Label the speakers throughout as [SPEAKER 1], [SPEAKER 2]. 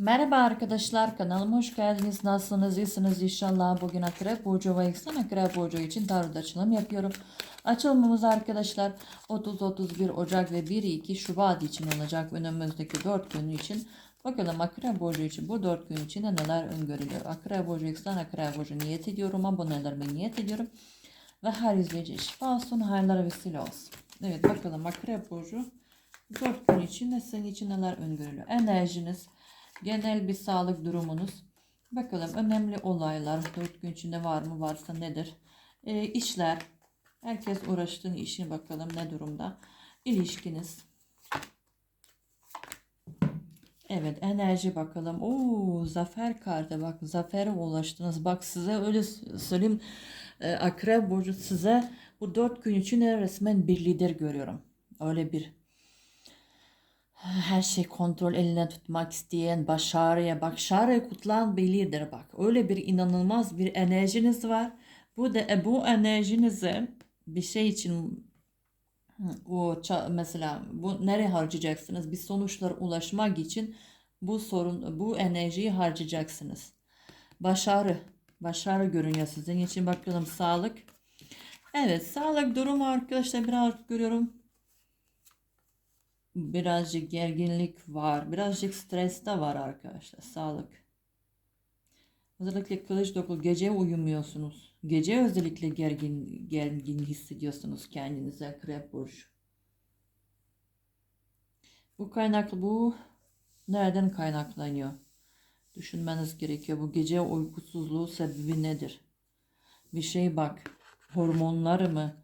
[SPEAKER 1] Merhaba arkadaşlar kanalıma hoş geldiniz. Nasılsınız? İyisiniz inşallah. Bugün Akrep Burcu ve İksan Akrep Burcu için tarot açılım yapıyorum. Açılımımız arkadaşlar 30-31 Ocak ve 1-2 Şubat için olacak. Önümüzdeki 4 gün için. Bakalım Akrep Burcu için bu 4 gün içinde neler öngörülüyor. Akrep Burcu, İksan Akrep Burcu niyet ediyorum. Abonelerime niyet ediyorum. Ve her izleyici şifa olsun, hayırlara vesile olsun. Evet bakalım Akrep Burcu 4 gün içinde senin için neler öngörülüyor. Enerjiniz, genel bir sağlık durumunuz. Bakalım önemli olaylar 4 gün içinde var mı varsa nedir? E, işler, herkes uğraştığın işin bakalım ne durumda? İlişkiniz. Evet enerji bakalım. Oo zafer kartı bak zafere ulaştınız. Bak size öyle söyleyeyim. E, Akrep burcu size bu dört gün için resmen bir lider görüyorum. Öyle bir her şey kontrol eline tutmak isteyen, başarıya, bak başarıyı kutlayan bir lider bak. Öyle bir inanılmaz bir enerjiniz var. Bu da e, bu enerjinizi bir şey için o mesela bu nereye harcayacaksınız? Bir sonuçlara ulaşmak için bu sorun bu enerjiyi harcayacaksınız. Başarı, başarı görünüyor sizin için. Bakalım sağlık. Evet, sağlık durumu arkadaşlar biraz görüyorum birazcık gerginlik var. Birazcık stres de var arkadaşlar. Sağlık. Özellikle kılıç dokul gece uyumuyorsunuz. Gece özellikle gergin gergin hissediyorsunuz kendinize krep burcu. Bu kaynaklı bu nereden kaynaklanıyor? Düşünmeniz gerekiyor. Bu gece uykusuzluğu sebebi nedir? Bir şey bak. Hormonları mı?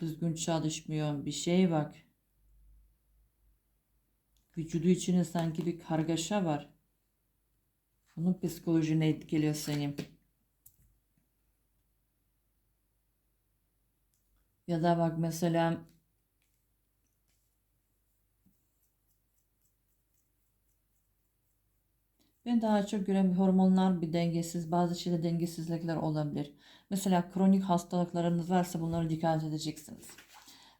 [SPEAKER 1] Düzgün çalışmıyor. Bir şey bak. Vücudu içine sanki bir kargaşa var. Bunun psikolojine etkiliyor seni. Ya da bak mesela ben daha çok gören hormonlar bir dengesiz, bazı şeyde dengesizlikler olabilir. Mesela kronik hastalıklarınız varsa bunlara dikkat edeceksiniz.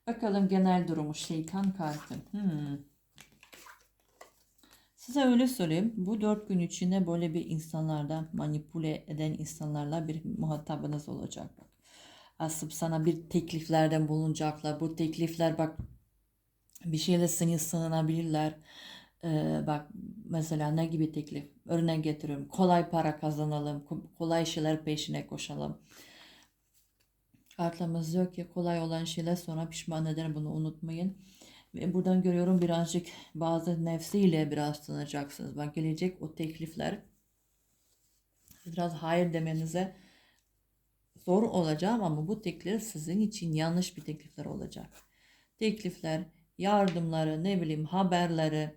[SPEAKER 1] Bakalım genel durumu şeytan kartı. Hmm. Size öyle söyleyeyim. Bu dört gün içinde böyle bir insanlardan manipüle eden insanlarla bir muhatabınız olacak. Bak. Asıp sana bir tekliflerden bulunacaklar. Bu teklifler bak bir şeyle seni sığınabilirler. Ee, bak mesela ne gibi teklif? Örnek getiriyorum. Kolay para kazanalım. Kolay şeyler peşine koşalım. Kartlarımız diyor ki kolay olan şeyler sonra pişman eder bunu unutmayın. Ve buradan görüyorum birazcık bazı nefsiyle biraz sığınacaksınız. Bak gelecek o teklifler biraz hayır demenize zor olacağım ama bu teklifler sizin için yanlış bir teklifler olacak. Teklifler, yardımları, ne bileyim haberleri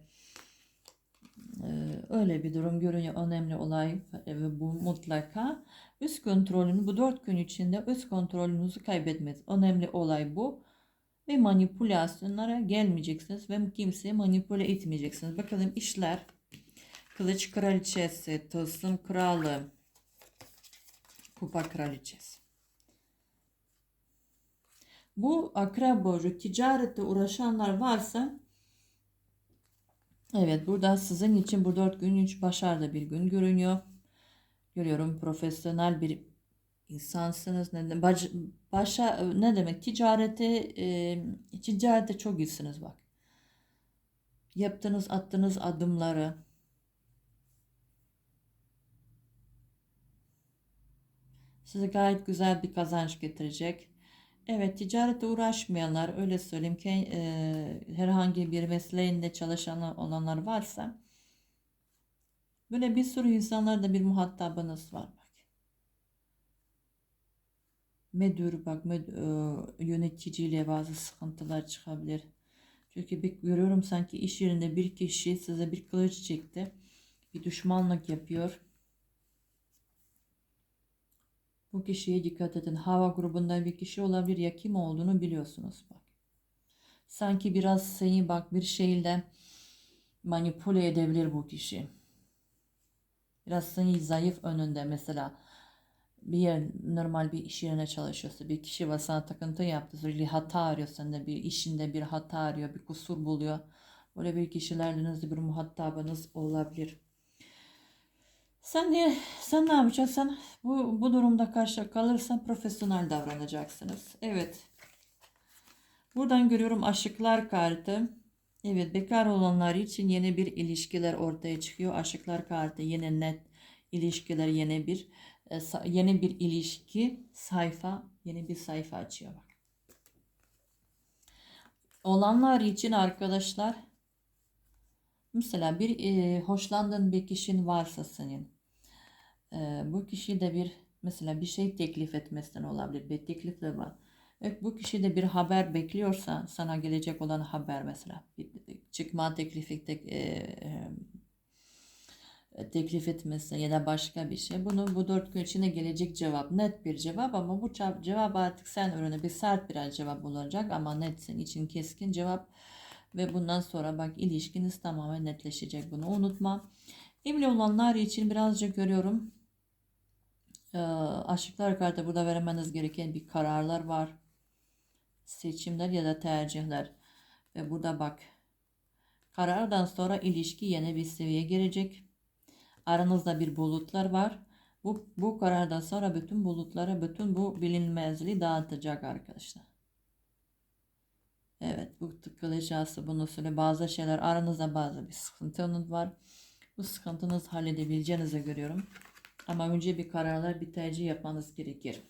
[SPEAKER 1] öyle bir durum görünüyor. Önemli olay ve bu mutlaka üst kontrolünü bu dört gün içinde üst kontrolünüzü kaybetmez. Önemli olay bu ve manipülasyonlara gelmeyeceksiniz ve kimseyi manipüle etmeyeceksiniz. Bakalım işler kılıç kraliçesi, tılsım kralı, kupa kraliçesi. Bu akrep burcu ticarette uğraşanlar varsa evet burada sizin için bu dört gün üç başarılı bir gün görünüyor. Görüyorum profesyonel bir insansınız. Ne baş, başa ne demek? Ticarete e, ticarete çok iyisiniz bak. Yaptığınız attığınız adımları size gayet güzel bir kazanç getirecek. Evet ticarete uğraşmayanlar öyle söyleyeyim ki e, herhangi bir mesleğinde çalışan olanlar varsa böyle bir sürü insanlarda bir muhatabınız var müdür bak müdür, e, yöneticiyle bazı sıkıntılar çıkabilir. Çünkü bir, görüyorum sanki iş yerinde bir kişi size bir kılıç çekti. Bir düşmanlık yapıyor. Bu kişiye dikkat edin. Hava grubundan bir kişi olabilir ya kim olduğunu biliyorsunuz bak. Sanki biraz seni bak bir şeyle manipüle edebilir bu kişi. Biraz seni zayıf önünde mesela bir yer normal bir iş yerine çalışıyorsa bir kişi var sana takıntı yaptı sürekli hata arıyor sende bir işinde bir hata arıyor bir kusur buluyor Öyle bir kişilerle bir muhatabınız olabilir. Sen ne, sen ne yapacaksın? Bu, bu durumda karşı kalırsan profesyonel davranacaksınız. Evet. Buradan görüyorum aşıklar kartı. Evet bekar olanlar için yeni bir ilişkiler ortaya çıkıyor. Aşıklar kartı yeni net ilişkiler yeni bir yeni bir ilişki sayfa yeni bir sayfa açıyor bak. Olanlar için arkadaşlar mesela bir e, hoşlandığın bir kişinin varsa senin e, bu kişi de bir mesela bir şey teklif etmesinden olabilir. Bir teklif de var. Evet, bu kişi de bir haber bekliyorsa sana gelecek olan haber mesela bir çıkma teklifi tek, e, e, teklif etmesi ya da başka bir şey. Bunu bu dört gün içinde gelecek cevap net bir cevap ama bu ce- cevap artık sen öğrene bir sert biraz cevap olacak ama net senin için keskin cevap ve bundan sonra bak ilişkiniz tamamen netleşecek bunu unutma. Evli olanlar için birazcık görüyorum. Ee, aşıklar kartı burada vermeniz gereken bir kararlar var. Seçimler ya da tercihler. Ve burada bak karardan sonra ilişki yeni bir seviyeye gelecek. Aranızda bir bulutlar var. Bu, bu karardan sonra bütün bulutları, bütün bu bilinmezliği dağıtacak arkadaşlar. Evet bu tıkılacağız bunu söyle bazı şeyler aranızda bazı bir sıkıntınız var. Bu sıkıntınızı halledebileceğinizi görüyorum. Ama önce bir kararlar bir tercih yapmanız gerekir.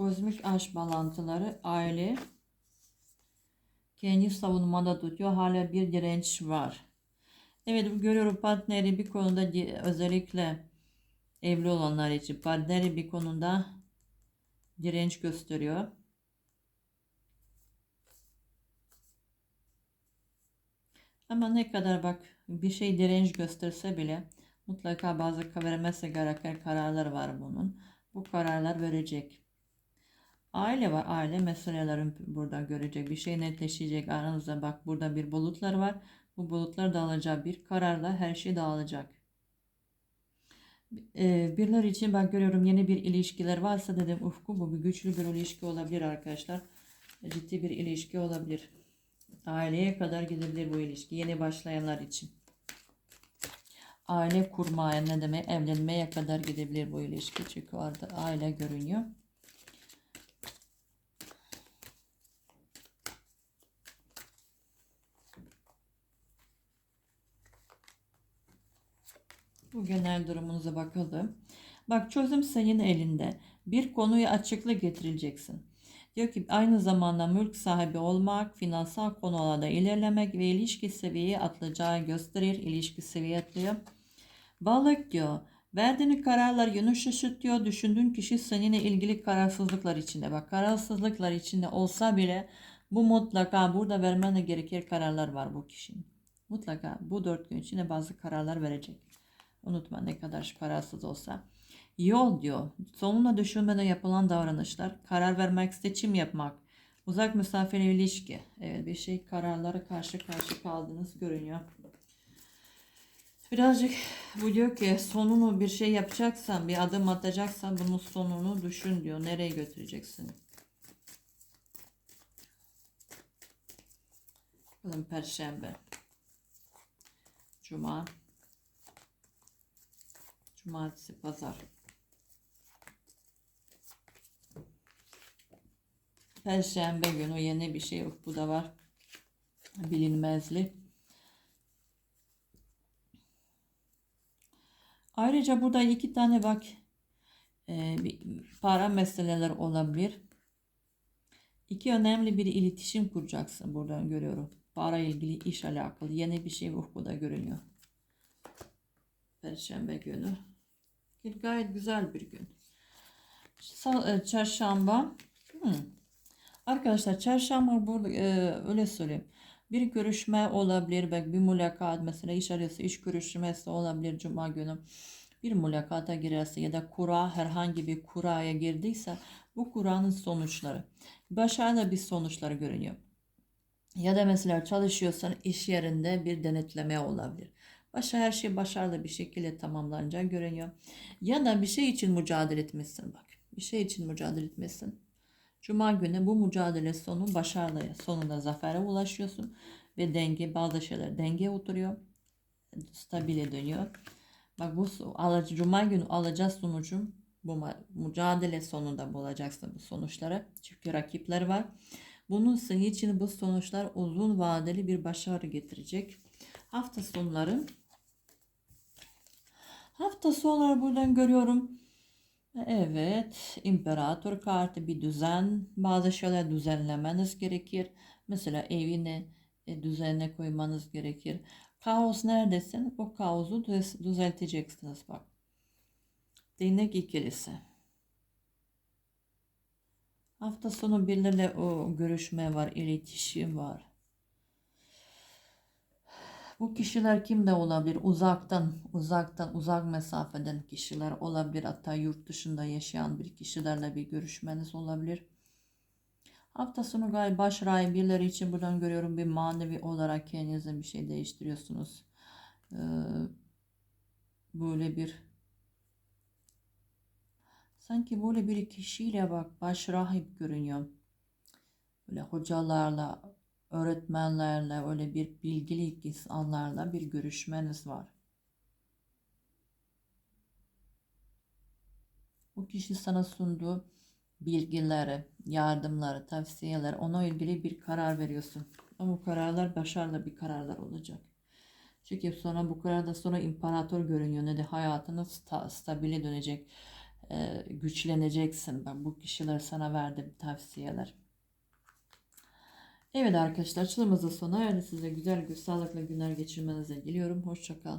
[SPEAKER 1] Kozmik aşk bağlantıları aile kendi savunmada tutuyor. Hala bir direnç var. Evet görüyorum partneri bir konuda özellikle evli olanlar için partneri bir konuda direnç gösteriyor. Ama ne kadar bak bir şey direnç gösterse bile mutlaka bazı vermesi gereken kararlar var bunun. Bu kararlar verecek. Aile var. Aile meselelerin burada görecek. Bir şey netleşecek. Aranızda bak burada bir bulutlar var. Bu bulutlar dağılacak. Bir kararla her şey dağılacak. Ee, birileri için ben görüyorum yeni bir ilişkiler varsa dedim ufku bu bir güçlü bir ilişki olabilir arkadaşlar. Ciddi bir ilişki olabilir. Aileye kadar gidebilir bu ilişki. Yeni başlayanlar için. Aile kurmaya ne demek evlenmeye kadar gidebilir bu ilişki. Çünkü orada aile görünüyor. Bu genel durumunuza bakalım. Bak çözüm senin elinde. Bir konuya açıklık getireceksin. Diyor ki aynı zamanda mülk sahibi olmak, finansal konularda ilerlemek ve ilişki seviyeyi atlayacağı gösterir. İlişki seviye atlıyor. Balık diyor. Verdiğin kararlar yönü şaşırtıyor. Düşündüğün kişi seninle ilgili kararsızlıklar içinde. Bak kararsızlıklar içinde olsa bile bu mutlaka burada vermene gerekir kararlar var bu kişinin. Mutlaka bu dört gün içinde bazı kararlar verecek. Unutma ne kadar kararsız olsa. Yol diyor. Sonuna düşünmeden yapılan davranışlar. Karar vermek, seçim yapmak. Uzak mesafeli ilişki. Evet bir şey kararlara karşı karşı kaldığınız görünüyor. Birazcık bu diyor ki sonunu bir şey yapacaksan, bir adım atacaksan bunun sonunu düşün diyor. Nereye götüreceksin? Bakalım Perşembe. Cuma. Cumartesi, pazar. Perşembe günü yeni bir şey yok. Bu da var. Bilinmezlik. Ayrıca burada iki tane bak e, para meseleler olabilir. İki önemli bir iletişim kuracaksın buradan görüyorum. Para ilgili iş alakalı yeni bir şey ufkuda görünüyor. Perşembe günü. Gayet güzel bir gün. E, Çarşamba. Hmm. Arkadaşlar çarşamba burada e, öyle söyleyeyim. Bir görüşme olabilir. Belki bir mülakat mesela iş arası iş görüşmesi olabilir cuma günü. Bir mülakata girerse ya da kura herhangi bir kuraya girdiyse bu kuranın sonuçları. Başarılı bir sonuçları görünüyor. Ya da mesela çalışıyorsan iş yerinde bir denetleme olabilir. Başa her şey başarılı bir şekilde tamamlanacağı görünüyor. Ya da bir şey için mücadele etmişsin bak. Bir şey için mücadele etmişsin. Cuma günü bu mücadele sonu başarılı. Sonunda zafere ulaşıyorsun. Ve denge bazı şeyler dengeye oturuyor. Stabile dönüyor. Bak bu alıcı, Cuma günü alacağız sonucum. Bu mücadele sonunda bulacaksın bu sonuçları. Çünkü rakipler var. Bunun senin için bu sonuçlar uzun vadeli bir başarı getirecek. Hafta sonları hafta sonları buradan görüyorum. Evet, imparator kartı bir düzen. Bazı şeyler düzenlemeniz gerekir. Mesela evini e, düzenine koymanız gerekir. Kaos neredesin? O kaosu düz- düzelteceksiniz bak. Değnek ikilisi. Hafta sonu birileriyle o görüşme var, iletişim var. Bu kişiler kim de olabilir? Uzaktan, uzaktan, uzak mesafeden kişiler olabilir. Hatta yurt dışında yaşayan bir kişilerle bir görüşmeniz olabilir. Hafta sonu galiba baş rahi birileri için buradan görüyorum bir manevi olarak kendinize bir şey değiştiriyorsunuz. Ee, böyle bir sanki böyle bir kişiyle bak baş rahip görünüyor. Böyle hocalarla, öğretmenlerle, öyle bir bilgili insanlarla bir görüşmeniz var. Bu kişi sana sunduğu bilgileri, yardımları, tavsiyeler, ona ilgili bir karar veriyorsun. Ama bu kararlar başarılı bir kararlar olacak. Çünkü sonra bu kararda sonra imparator görünüyor. Ne de hayatını sta, stabile dönecek, e, güçleneceksin. Ben bu kişiler sana verdiğim tavsiyeler. Evet arkadaşlar açılımızın sona erdi. Size güzel, güzel sağlıklı günler geçirmenizi diliyorum. Hoşçakal.